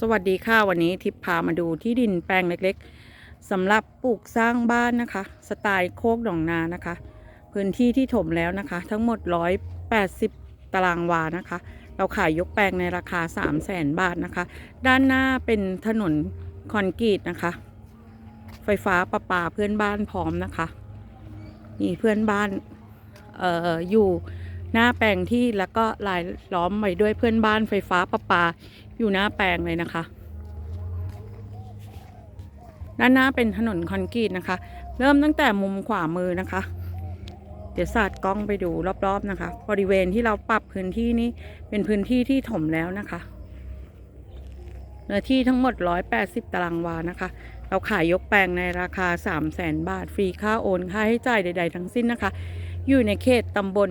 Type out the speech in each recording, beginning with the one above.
สวัสดีค่ะวันนี้ทิพย์พามาดูที่ดินแปลงเล็กๆสำหรับปลูกสร้างบ้านนะคะ สไตล์โคกหนองนานะคะ พื้นที่ที่ถมแล้วนะคะ ทั้งหมด 180 ตารางวานะคะ เราขายยกแปลงในราคา 3 0 0แสนบาทนะคะ ด้านหน้าเป็นถนนคอนกรีตนะคะ ไฟฟ้าประปาเพื่อนบ้านพร้อมนะคะ มีเพื่อนบ้านเอออยู่ หน้าแปลงที่แล้วก็ลายล้อมไว้ด้วยเพื่อนบ้านไฟฟ้าประปา อยู่หน้าแปลงเลยนะคะ ด้านหน้าเป็นถนนคอนกรีตนะคะ เริ่มตั้งแต่มุมขวามือนะคะ เดี๋ยวสาดกล้องไปดูรอบๆนะคะ บริเวณที่เราปรับพื้นที่นี้เป็นพื้นที่ที่ถมแล้วนะคะเนื้อที่ทั้งหมด 180 ตารางวานะคะ เราขายยกแปลงในราคา 3 0 0แสนบาท ฟรีค่าโอน ค่าให้จ่ายใด ๆ ทั้งสิ้นนะคะ อยู่ในเขตตำบล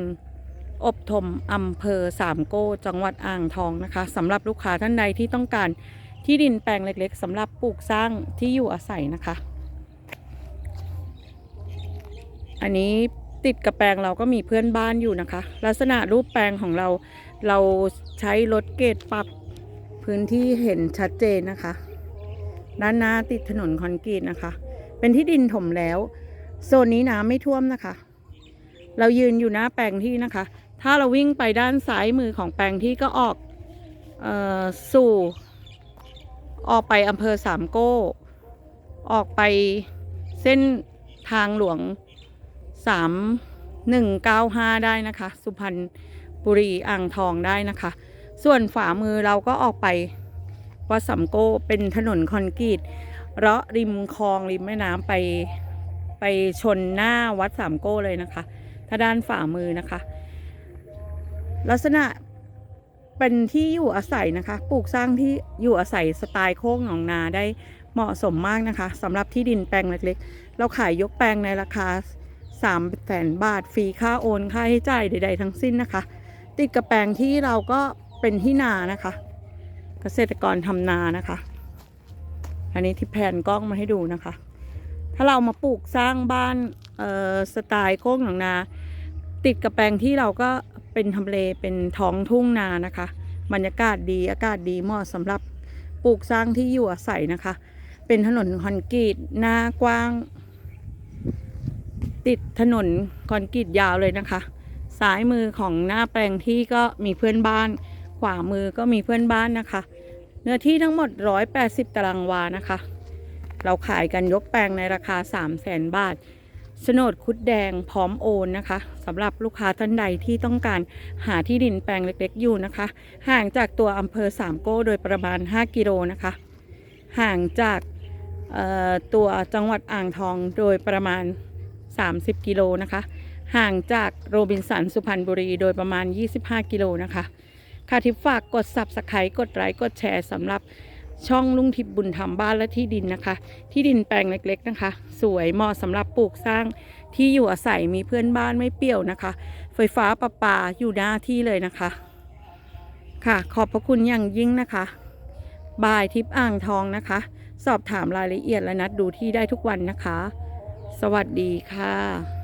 อบทมอำเภอสามโก้จังหวัดอ่างทองนะคะสำหรับลูกค้าท่านใดที่ต้องการที่ดินแปลงเล็ก ๆสำหรับปลูกสร้างที่อยู่อาศัยนะคะ อันนี้ติดกับแปลงเราก็มีเพื่อนบ้านอยู่นะคะ ลักษณะรูปแปลงของเราเราใช้รถเกตปรับพื้นที่เห็นชัดเจนนะคะ ด้านหน้าติดถนนคอนกรีตนะคะ เป็นที่ดินถมแล้ว โซนนี้น้ำไม่ท่วมนะคะ เรายืนอยู่หน้าแปลงที่นะคะ ถ้าเราวิ่งไปด้านซ้ายมือของแปลงที่ก็ออกออสู่ ออกไปอำเภอสามโก้ ออกไปเส้นทางหลวงสามหนึ่งเก้าห้าได้นะคะ สุพรรณบุรีอ่างทองได้นะคะ ส่วนฝ่ามือเราก็ออกไปวัดสามโก้เป็นถนนคอนกรีตเลาะริมคลองริมแม่น้ำไปไปชนหน้าวัดสามโก้เลยนะคะ ถ้าด้านฝ่ามือนะคะ ลักษณะเป็นที่อยู่อาศัยนะคะ ปลูกสร้างที่อยู่อาศัยสไตล์โค้งหนองนาได้เหมาะสมมากนะคะสำหรับที่ดินแปลงเล็กๆ เราขายยกแปลงในราคา3แสนบาทฟรีค่าโอนค่าให้จ่ายใด ๆ ทั้งสิ้นนะคะ ติดกับแปลงที่เราก็เป็นที่นานะคะ เกษตรกรทำนานะคะ อันนี้ที่แผนกล้องมาให้ดูนะคะ ถ้าเรามาปลูกสร้างบ้านเอ่อสไตล์โค้งหนองนา ติดกับแปลงที่เราก็ เป็นทำเลเป็นท้องทุ่งนานะคะ บรรยากาศดีอากาศดีเหมาะสำหรับปลูกสร้างที่อยู่อาศัยนะคะ เป็นถนนคอนกรีตหน้ากว้าง ติดถนนคอนกรีตยาวเลยนะคะ ซ้ายมือของหน้าแปลงที่ก็มีเพื่อนบ้าน ขวามือก็มีเพื่อนบ้านนะคะ เนื้อที่ทั้งหมด 180 ตารางวานะคะ เราขายกันยกแปลงในราคา 3 0 0แสนบาท โฉนดคุดแดงพร้อมโอนนะคะสำหรับลูกค้าท่านใดที่ต้องการหาที่ดินแปลงเล็กๆอยู่นะคะ ห่างจากตัวอำเภอสามโก้โดยประมาณ 5 กิโลนะคะ ห่างจากตัวจังหวัดอ่างทองโดยประมาณ 30 กิโลนะคะ ห่างจากโรบินสันสุพรรณบุรีโดยประมาณ 25 กิโลนะคะค่ะทิพย์ฝากกด subscribe กดไลค์กดแชร์สำหรับ ช่องลุงทิพย์บุญธรรมบ้านและที่ดินนะคะ ที่ดินแปลงเล็กๆนะคะ สวยเหมาะสำหรับปลูกสร้างที่อยู่อาศัยมีเพื่อนบ้านไม่เปรี้ยวนะคะ ไฟฟ้าประปาอยู่หน้าที่เลยนะคะ ค่ะ ขอบพระคุณอย่างยิ่งนะคะบายทิพย์อ่างทองนะคะ สอบถามรายละเอียดและนัดดูที่ได้ทุกวันนะคะ สวัสดีค่ะ